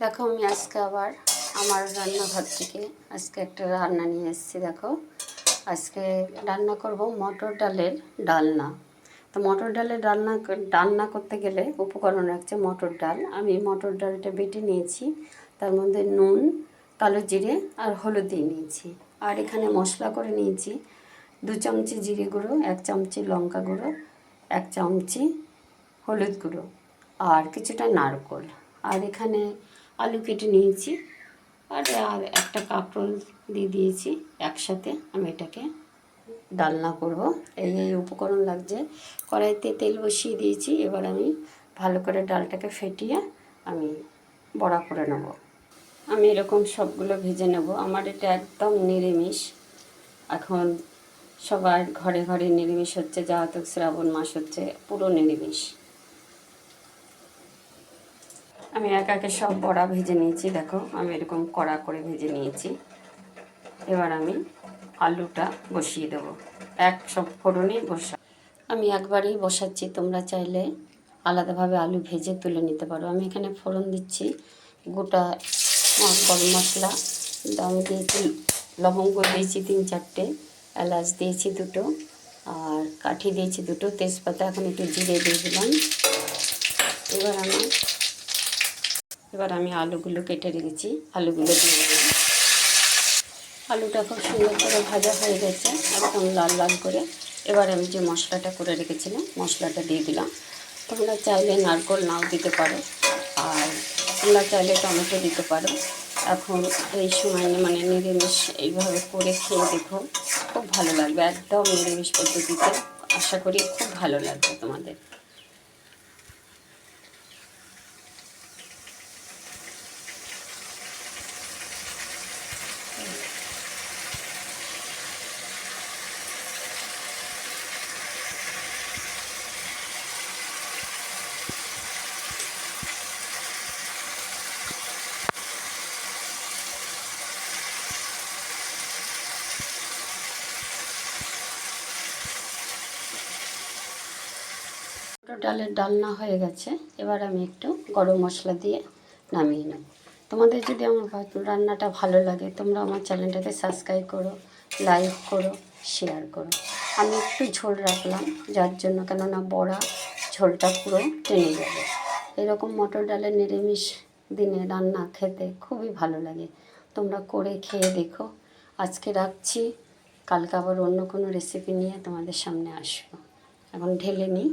দেখো আমি আজকে আবার আমার রান্নাঘর থেকে আজকে একটা রান্না নিয়ে এসেছি, দেখো। আজকে রান্না করব মটর ডালের ডালনা। তো মটর ডালের ডালনা ডালনা করতে গেলে উপকরণ রাখছে মটর ডাল। আমি মটর ডালটা বেটে নিয়েছি, তার মধ্যে নুন, কালো জিরে আর হলুদ দিয়ে নিয়েছি। আর এখানে মশলা করে নিয়েছি দু চামচি জিরে গুঁড়ো, এক চামচি লঙ্কা গুঁড়ো, এক চামচি হলুদ গুঁড়ো আর কিছুটা নারকোল। আর এখানে আলু কেটে নিয়েছি। আর আর একটা কাপড় দিয়ে দিয়েছি একসাথে। আমি এটাকে ডালনা করব। এই এই উপকরণ লাগছে। কড়াইতে তেল বসিয়ে দিয়েছি। এবার আমি ভালো করে ডালটাকে ফেটিয়ে আমি বড়া করে নেব। আমি এরকম সবগুলো ভেজে নেব। আমার এটা একদম নিরামিষ। এখন সবার ঘরে ঘরে নিরামিষ হচ্ছে যাহাত শ্রাবণ মাস হচ্ছে, পুরো নিরামিষ। আমি এক একে সব বড়া ভেজে নিয়েছি, দেখো, আমি এরকম কড়া করে ভেজে নিয়েছি। এবার আমি আলুটা বসিয়ে দেবো। এক সব ফোড়নে বসা। আমি একবারেই বসাচ্ছি, তোমরা চাইলে আলাদাভাবে আলু ভেজে তুলে নিতে পারো। আমি এখানে ফোড়ন দিচ্ছি, গোটা গরম মশলা আমি দিয়েছি, লবঙ্গ দিয়েছি তিন চারটে, এলাচ দিয়েছি দুটো, আর কাঠি দিয়েছি দুটো, তেজপাতা এখন একটু জিরে দিয়ে দিলাম। এবার আমি এবার আমি আলুগুলো কেটে রেখেছি আলুগুলো দিয়ে আলুটা খুব সুন্দর করে ভাজা হয়ে গেছে, একদম লাল লাল করে। এবার আমি যে মশলাটা করে রেখেছিলাম, মশলাটা দিয়ে দিলাম। তোমরা চাইলে নারকোল নাও দিতে পারো, আর তোমরা চাইলে টমেটো দিতে পারো। এখন এই সময় মানে নিরামিষ এইভাবে করে খেয়ে দেখো, খুব ভালো লাগবে, একদম নিরামিষ পদ্ধতিতে। আশা করি খুব ভালো লাগবে তোমাদের। ডালের ডালনা হয়ে গেছে, এবার আমি একটু গরম মশলা দিয়ে নামিয়ে নেব। তোমাদের যদি আমার রান্নাটা ভালো লাগে, তোমরা আমার চ্যানেলটাকে সাবস্ক্রাইব করো লাইক করো শেয়ার করো। আমি একটু ঝোল রাখলাম, যার জন্য কেননা বড়া ঝোলটা পুরো টেনে যাবে। এরকম মটর ডালের নিরামিষ দিনে রান্না খেতে খুবই ভালো লাগে। তোমরা করে খেয়ে দেখো। আজকে রাখছি, কালকে আবার অন্য কোনো রেসিপি নিয়ে তোমাদের সামনে আসব। এখন ঢেলে নিই।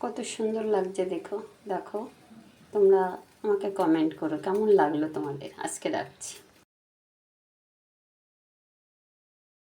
কত সুন্দর লাগছে দেখো। দেখো তোমরা আমাকে কমেন্ট করো কেমন লাগল তোমাদের? আজকে রাখছি।